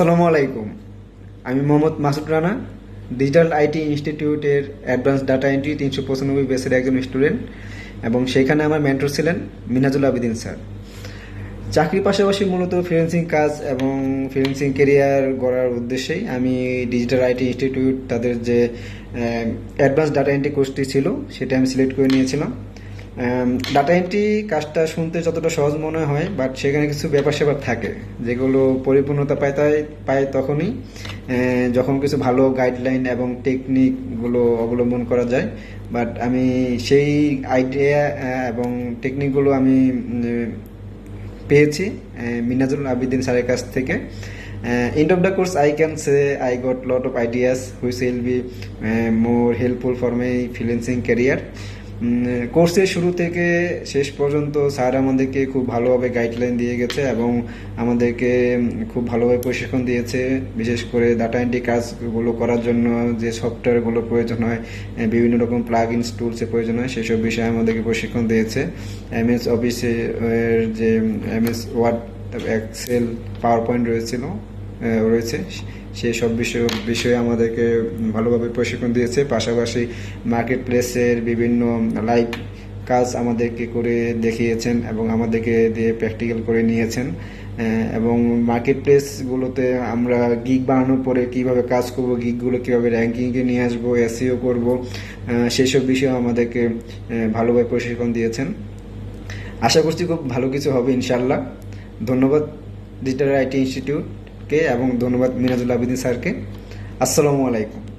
আসসালামু আলাইকুম। আমি মোহাম্মদ মাসুদ রানা ডিজিটাল আইটি ইনস্টিটিউটের অ্যাডভান্স ডাটা এন্ট্রি তিনশো পঁচানব্বই বেসের একজন স্টুডেন্ট এবং সেখানে আমার মেন্টর ছিলেন মিনাজুল আবেদিন স্যার। চাকরির পাশাপাশি মূলত ফ্রিল্যান্সিং কাজ এবং ফ্রিল্যান্সিং কেরিয়ার গড়ার উদ্দেশ্যেই আমি ডিজিটাল আইটি ইনস্টিটিউট তাদের যে অ্যাডভান্স ডাটা এন্ট্রি কোর্সটি ছিল, সেটা আমি সিলেক্ট করে নিয়েছিলাম। ডাটা এন্ট্রি কাজটা শুনতে যতটা সহজ মনে হয় বাট সেখানে কিছু ব্যাপার স্যাপার থাকে। যেগুলো পরিপূর্ণতা পায় তাই, পায় তখনই যখন কিছু ভালো গাইডলাইন এবং টেকনিকগুলো অবলম্বন করা যায়। বাট আমি সেই আইডিয়া এবং টেকনিকগুলো আমি পেয়েছি মিনাজুল আবিদিন স্যারের কাছ থেকে। End of the course I can say I got lot of ideas which will be more helpful for my freelancing career কোর্সের শুরু থেকে শেষ পর্যন্ত স্যার আমাদেরকে খুব ভালোভাবে গাইডলাইন দিয়ে গেছে এবং আমাদেরকে খুব ভালোভাবে প্রশিক্ষণ দিয়েছে। বিশেষ করে ডাটা এন্ট্রি কাজগুলো করার জন্য যে সফটওয়্যারগুলো প্রয়োজন হয় বিভিন্ন রকম প্লাগ ইনস টুলসের প্রয়োজন হয়, সেসব বিষয়ে আমাদেরকে প্রশিক্ষণ দিয়েছে। এম এস অফিসে যে M S Word Excel PowerPoint রয়েছিল। রয়েছে। সেই সব বিষয়, বিষয়ে আমাদেরকে ভালোভাবে প্রশিক্ষণ দিয়েছে। পাশাপাশি মার্কেট প্লেসের বিভিন্ন লাইভ কাজ আমাদেরকে করে দেখিয়েছেন এবং আমাদেরকে দিয়ে প্র্যাকটিক্যাল করে নিয়েছেন। এবং মার্কেট প্লেসগুলোতে আমরা গিগ বানানোর পরে কীভাবে কাজ করব গিগগুলো কীভাবে র্যাঙ্কিংয়ে নিয়ে আসব এসিও করব সেসব বিষয়ে আমাদেরকে ভালোভাবে প্রশিক্ষণ দিয়েছেন। আশা করছি খুব ভালো কিছু হবে ইনশাল্লাহ ধন্যবাদ ডিজিটাল আইটি ইনস্টিটিউটকে এবং ধন্যবাদ মিরাজুল আবিদিন স্যারকে। আসসালামু আলাইকুম।